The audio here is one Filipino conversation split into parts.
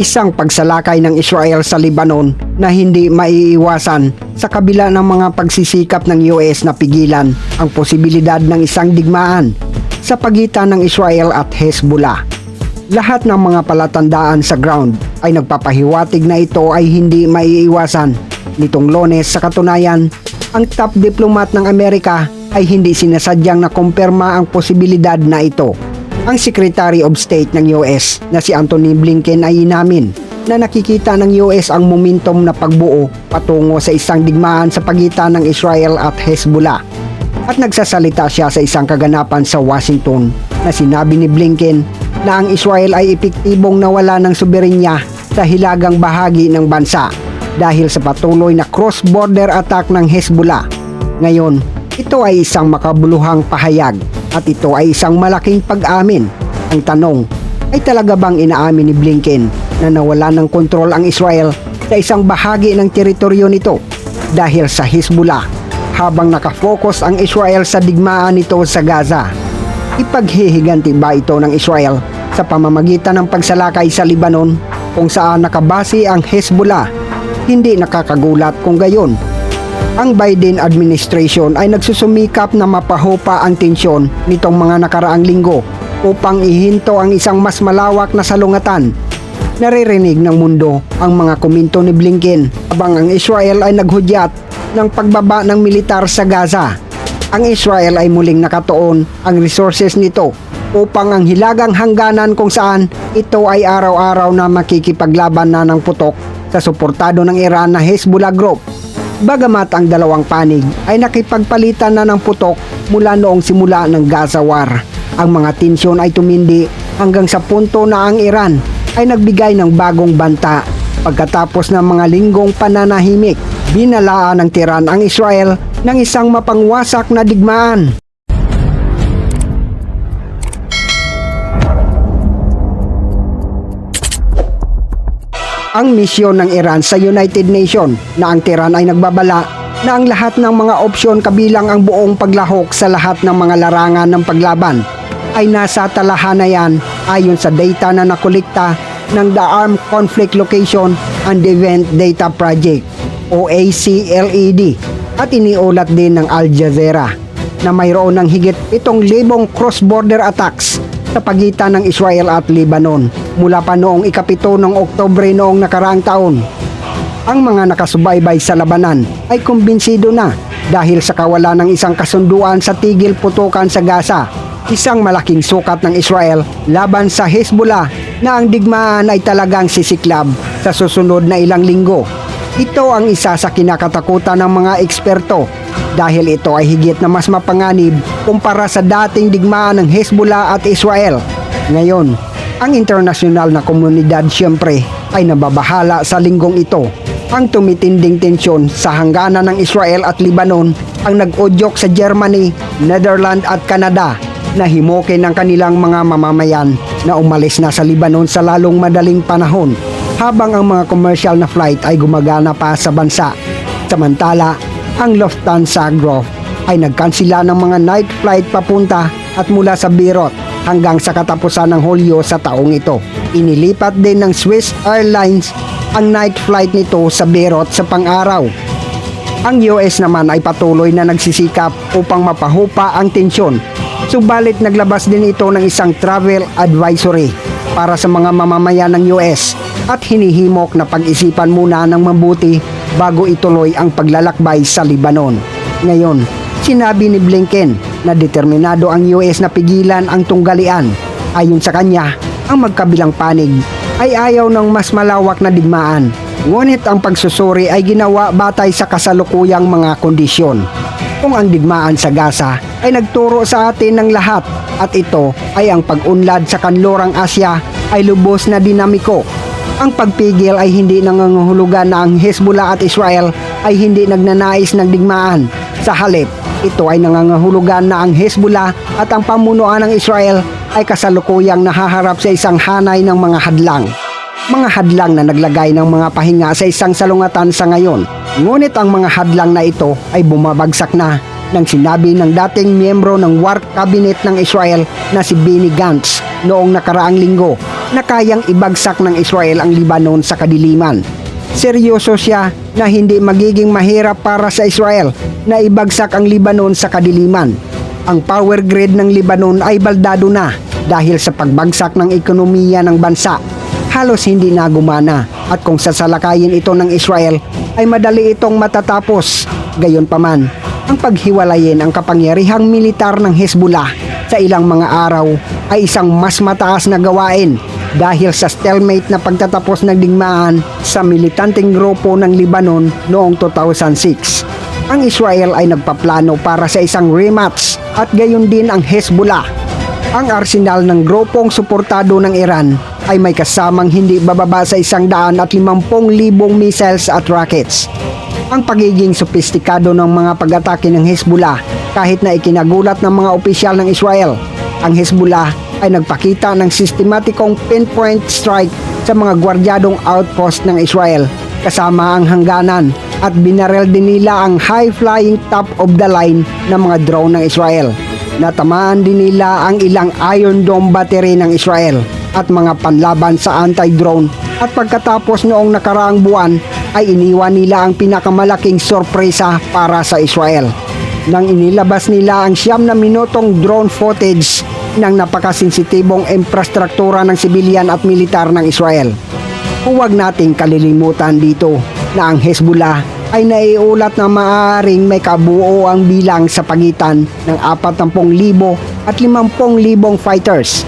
Isang pagsalakay ng Israel sa Lebanon na hindi maiiwasan sa kabila ng mga pagsisikap ng US na pigilan ang posibilidad ng isang digmaan sa pagitan ng Israel at Hezbollah. Lahat ng mga palatandaan sa ground ay nagpapahiwatig na ito ay hindi maiiwasan. Nitong lones sa katunayan, ang top diplomat ng Amerika ay hindi sinasadyang nakumpirma ang posibilidad na ito. Ang Secretary of State ng US na si Anthony Blinken ay inamin na nakikita ng US ang momentum na pagbuo patungo sa isang digmaan sa pagitan ng Israel at Hezbollah. At nagsasalita siya sa isang kaganapan sa Washington na sinabi ni Blinken na ang Israel ay epektibong nawala ng soberenya sa hilagang bahagi ng bansa dahil sa patuloy na cross-border attack ng Hezbollah. Ngayon, ito ay isang makabuluhang pahayag at ito ay isang malaking pag-amin. Ang tanong, ay talaga bang inaamin ni Blinken na nawala ng kontrol ang Israel sa isang bahagi ng teritoryo nito dahil sa Hezbollah habang nakafocus ang Israel sa digmaan nito sa Gaza? Ipaghihiganti ba ito ng Israel sa pamamagitan ng pagsalakay sa Lebanon kung saan nakabase ang Hezbollah? Hindi nakakagulat kung gayon ang Biden administration ay nagsusumikap na mapahupa ang tensyon nitong mga nakaraang linggo upang ihinto ang isang mas malawak na salungatan. Naririnig ng mundo ang mga komento ni Blinken habang ang Israel ay naghudyat ng pagbaba ng militar sa Gaza. Ang Israel ay muling nakatuon ang resources nito upang ang hilagang hangganan kung saan ito ay araw-araw na makikipaglaban na ng putok sa suportado ng Iran na Hezbollah Group Bagamat ang dalawang panig ay nakipagpalitan na ng putok mula noong simula ng Gaza War. Ang mga tensyon ay tumindi hanggang sa punto na ang Iran ay nagbigay ng bagong banta pagkatapos ng mga linggong pananahimik. Binalaan ng Tiran ang Israel ng isang mapangwasak na digmaan. Ang misyon ng Iran sa United Nations na ang Tehran ay nagbabala na ang lahat ng mga opsyon kabilang ang buong paglahok sa lahat ng mga larangan ng paglaban ay nasa talahanayan ayon sa data na nakolekta ng The Armed Conflict Location and Event Data Project o ACLED at iniulat din ng Al Jazeera na mayroon ng higit 7,000 cross-border attacks sa pagitan ng Israel at Lebanon mula pa noong ikapito ng Oktobre noong nakaraang taon. Ang mga nakasubaybay sa labanan ay kumbinsido na dahil sa kawalan ng isang kasunduan sa tigil putukan sa Gaza, isang malaking sukat ng Israel laban sa Hezbollah na ang digmaan ay talagang sisiklab sa susunod na ilang linggo. Ito ang isa sa kinakatakutan ng mga eksperto dahil ito ay higit na mas mapanganib kumpara sa dating digmaan ng Hezbollah at Israel. Ngayon, ang internasyonal na komunidad siyempre ay nababahala sa linggong ito. Ang tumitinding tensyon sa hangganan ng Israel at Lebanon ang nag-udyok sa Germany, Netherlands at Canada na himukin ang kanilang mga mamamayan na umalis na sa Lebanon sa lalong madaling panahon habang ang mga commercial na flight ay gumagana pa sa bansa. Samantala, ang Lufthansa Group ay nagkansila ng mga night flight papunta at mula sa Beirut hanggang sa katapusan ng Hulyo sa taong ito. Inilipat din ng Swiss Airlines ang night flight nito sa Beirut sa pang-araw. Ang US naman ay patuloy na nagsisikap upang mapahupa ang tensyon. Subalit naglabas din ito ng isang travel advisory para sa mga mamamayan ng US at hinihimok na pag-isipan muna ng mabuti bago ituloy ang paglalakbay sa Lebanon. Ngayon, sinabi ni Blinken na determinado ang US na pigilan ang tunggalian. Ayon sa kanya, ang magkabilang panig ay ayaw ng mas malawak na digmaan. Ngunit ang pagsusuri ay ginawa batay sa kasalukuyang mga kondisyon. Kung ang digmaan sa Gaza ay nagturo sa atin ng lahat at ito ay ang pag-unlad sa kanlurang Asya ay lubos na dinamiko ang pagpigil ay hindi nangangahulugan na ang Hezbollah at Israel ay hindi nagnanais ng digmaan. Sa halip, ito ay nangangahulugan na ang Hezbollah at ang pamunuan ng Israel ay kasalukuyang nahaharap sa isang hanay ng mga hadlang. Mga hadlang na naglagay ng mga pahinga sa isang salungatan sa ngayon. Ngunit ang mga hadlang na ito ay bumabagsak na nang sinabi ng dating miyembro ng War Cabinet ng Israel na si Benny Gantz noong nakaraang linggo na kayang ibagsak ng Israel ang Libanon sa kadiliman. Seryoso siya na hindi magiging mahirap para sa Israel na ibagsak ang Libanon sa kadiliman. Ang power grid ng Libanon ay baldado na dahil sa pagbagsak ng ekonomiya ng bansa. Halos hindi na gumana at kung sasalakayin ito ng Israel ay madali itong matatapos. Gayunpaman, ang paghiwalayin ang kapangyarihang militar ng Hezbollah sa ilang mga araw ay isang mas mataas na gawain dahil sa stalemate na pagtatapos ng digmaan sa militanteng grupo ng Libanon noong 2006. Ang Israel ay nagpaplano para sa isang rematch at gayon din ang Hezbollah. Ang arsenal ng grupong suportado ng Iran ay may kasamang hindi bababa sa isang daan at limampung libong missiles at rockets. Ang pagiging sopistikado ng mga pag-atake ng Hezbollah kahit na ikinagulat ng mga opisyal ng Israel. Ang Hezbollah ay nagpakita ng sistematikong pinpoint strike sa mga gwardyadong outpost ng Israel kasama ang hangganan at binarel din nila ang high-flying top of the line ng mga drone ng Israel. Natamaan din nila ang ilang Iron Dome battery ng Israel at mga panlaban sa anti-drone at pagkatapos noong nakaraang buwan ay iniwan nila ang pinakamalaking sorpresa para sa Israel. Nang inilabas nila ang siyam na minutong drone footage ng napakasensitibong infrastruktura ng sibilyan at militar ng Israel. Huwag nating kalilimutan dito na ang Hezbollah ay naiulat na maaaring may kabuo ang bilang sa pagitan ng 40,000 at 50,000 fighters.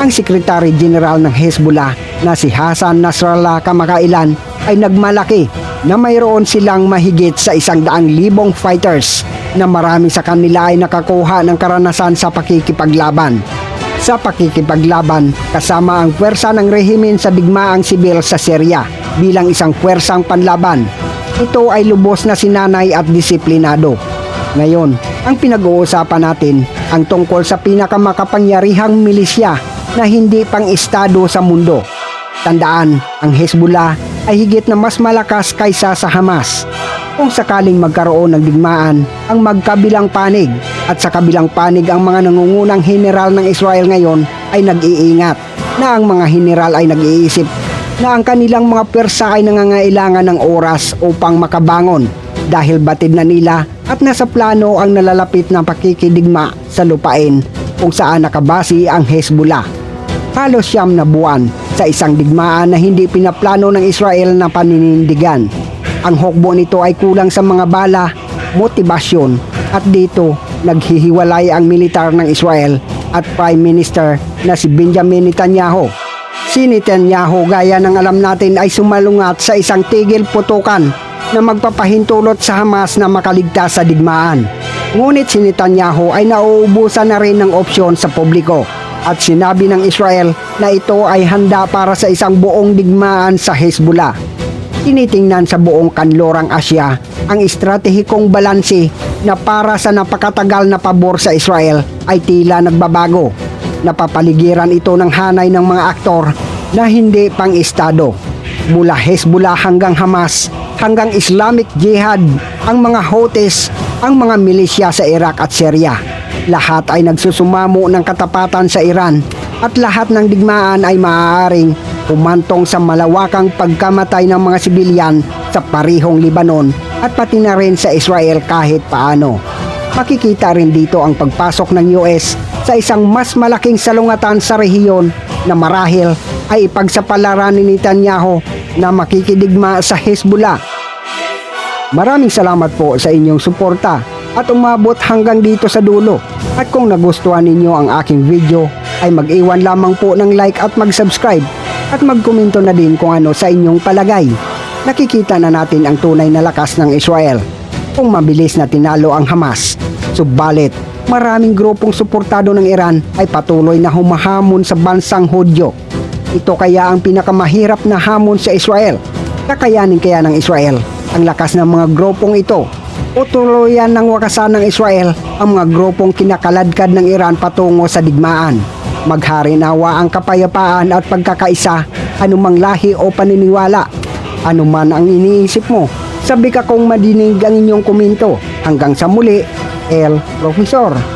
Ang Secretary General ng Hezbollah na si Hassan Nasrallah kamakailan ay nagmalaki na mayroon silang mahigit sa isang daang libong fighters na marami sa kanila ay nakakuha ng karanasan sa pakikipaglaban. Sa pakikipaglaban, kasama ang pwersa ng rehimen sa digmaang sibil sa Syria bilang isang pwersang panlaban. Ito ay lubos na sinanay at disiplinado. Ngayon, ang pinag-uusapan natin ang tungkol sa pinakamakapangyarihang milisya na hindi pang estado sa mundo. Tandaan, ang Hezbollah ay higit na mas malakas kaysa sa Hamas. Kung sakaling magkaroon ng digmaan ang magkabilang panig at sa kabilang panig ang mga nangungunang general ng Israel ngayon ay nag-iingat na ang mga general ay nag-iisip na ang kanilang mga persa ay nangangailangan ng oras upang makabangon dahil batid na nila at nasa plano ang nalalapit na pakikidigma sa lupain kung saan nakabasi ang Hezbollah. Halos siyam na buwan sa isang digmaan na hindi pinaplano ng Israel na paninindigan. Ang hukbo nito ay kulang sa mga bala, motibasyon at dito naghihiwalay ang militar ng Israel at Prime Minister na si Benjamin Netanyahu. Si Netanyahu gaya ng alam natin ay sumalungat sa isang tigil putukan na magpapahintulot sa Hamas na makaligtas sa digmaan. Ngunit si Netanyahu ay nauubusan na rin ng opsyon sa publiko at sinabi ng Israel na ito ay handa para sa isang buong digmaan sa Hezbollah. Tinitingnan sa buong kanlorang Asya ang estratehikong balanse na para sa napakatagal na pabor sa Israel ay tila nagbabago. Napapaligiran ito ng hanay ng mga aktor na hindi pang estado. Mula Hezbollah hanggang Hamas, hanggang Islamic Jihad, ang mga Houthis, ang mga milisya sa Iraq at Syria. Lahat ay nagsusumamo ng katapatan sa Iran at lahat ng digmaan ay maaaring umantong sa malawakang pagkamatay ng mga sibilyan sa parihong Libanon at pati na rin sa Israel kahit paano. Makikita rin dito ang pagpasok ng US sa isang mas malaking salungatan sa rehiyon na marahil ay ipagsapalaran ni Netanyahu na makikidigma sa Hezbollah. Maraming salamat po sa inyong suporta at umabot hanggang dito sa dulo. At kung nagustuhan ninyo ang aking video, ay mag-iwan lamang po ng like at mag-subscribe at magkomento na din kung ano sa inyong palagay. Nakikita na natin ang tunay na lakas ng Israel kung mabilis na tinalo ang Hamas. Subalit, maraming grupong suportado ng Iran ay patuloy na humahamon sa bansang Hudyo. Ito kaya ang pinakamahirap na hamon sa Israel. Kakayanin kaya ng Israel ang lakas ng mga grupong ito o tuluyan ng wakasan ng Israel ang mga grupong kinakaladkad ng Iran patungo sa digmaan. Maghari nawa ang kapayapaan at pagkakaisa anumang lahi o paniniwala. Anuman ang iniisip mo, sabi ka kung madinig ang inyong komento. Hanggang sa muli, El Profesor.